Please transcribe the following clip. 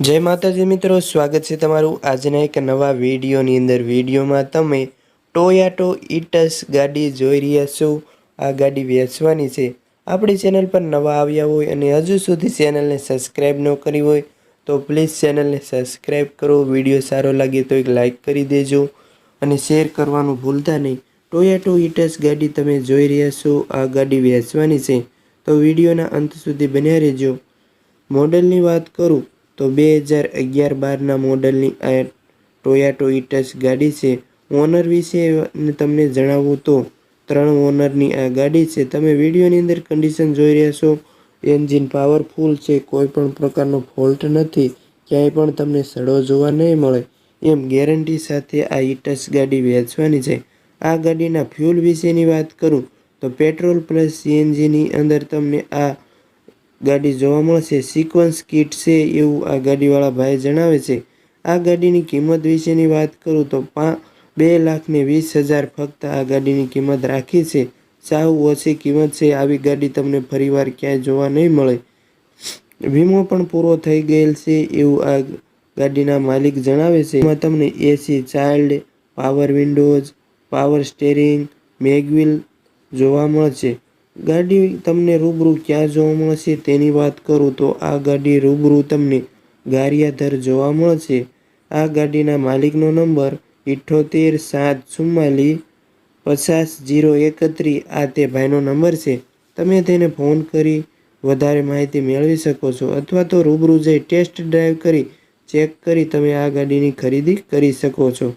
જય માતાજી મિત્રો, સ્વાગત છે તમારું આજના એક નવા વિડીયોની અંદર. વિડીયોમાં તમે ટોયાટો ઇટસ ગાડી જોઈ રહ્યા છો. આ ગાડી વેચવાની છે. આપણી ચેનલ પર નવા આવ્યા હોય અને હજુ સુધી ચેનલને સબસ્ક્રાઈબ ન કરી હોય, તો પ્લીઝ ચેનલને સબસ્ક્રાઈબ કરો. વીડિયો સારો લાગે તો એક લાઇક કરી દેજો અને શેર કરવાનું ભૂલતા નહીં. ટોયાટો ઇટસ ગાડી તમે જોઈ રહ્યા છો. આ ગાડી વેચવાની છે. તો વિડીયોના અંત સુધી બન્યા રહેજો. મોડલની વાત કરું તો બે હજાર અગિયાર બારના મોડલની આ ટોયાટો ઇટસ ગાડી છે. ઓનર વિશે તમને જણાવું તો, ત્રણ ઓનરની આ ગાડી છે. તમે વિડીયોની અંદર કન્ડિશન જોઈ રહ્યા છો. એન્જિન પાવરફુલ છે, કોઈ પણ પ્રકારનો ફોલ્ટ નથી. ક્યાંય પણ તમને સડો જોવા નહીં મળે. એમ ગેરંટી સાથે આ ઇટસ ગાડી વેચવાની છે. આ ગાડીના ફ્યુલ વિશેની વાત કરું તો પેટ્રોલ પ્લસ સીએનજીની અંદર તમને આ ગાડી જોવા મળશે. સિક્વન્સ કિટ છે એવું આ ગાડીવાળા ભાઈ જણાવે છે. આ ગાડીની કિંમત વિશેની વાત કરું તો પા બે લાખને વીસ હજાર ફક્ત આ ગાડીની કિંમત રાખી છે. સાવ ઓછી કિંમત છે. આવી ગાડી તમને ફરીવાર ક્યાંય જોવા નહીં મળે. વીમો પણ પૂરો થઈ ગયેલ છે એવું આ ગાડીના માલિક જણાવે છે. એમાં તમને AC child power windows power steering mag wheel જોવા મળશે. ગાડી તમને રૂબરૂ ક્યાં જોવા મળશે તેની વાત કરું તો આ ગાડી રૂબરૂ તમને ગારિયાધર જોવા મળશે. આ ગાડીના માલિકનો નંબર ઇઠ્ઠોતેર સાત ચુમ્માલી પચાસ જીરો એકત્રીસ આ તે ભાઈનો નંબર છે. તમે તેને ફોન કરી વધારે માહિતી મેળવી શકો છો અથવા તો રૂબરૂ જઈ ટેસ્ટ ડ્રાઈવ કરી ચેક કરી તમે આ ગાડીની ખરીદી કરી શકો છો.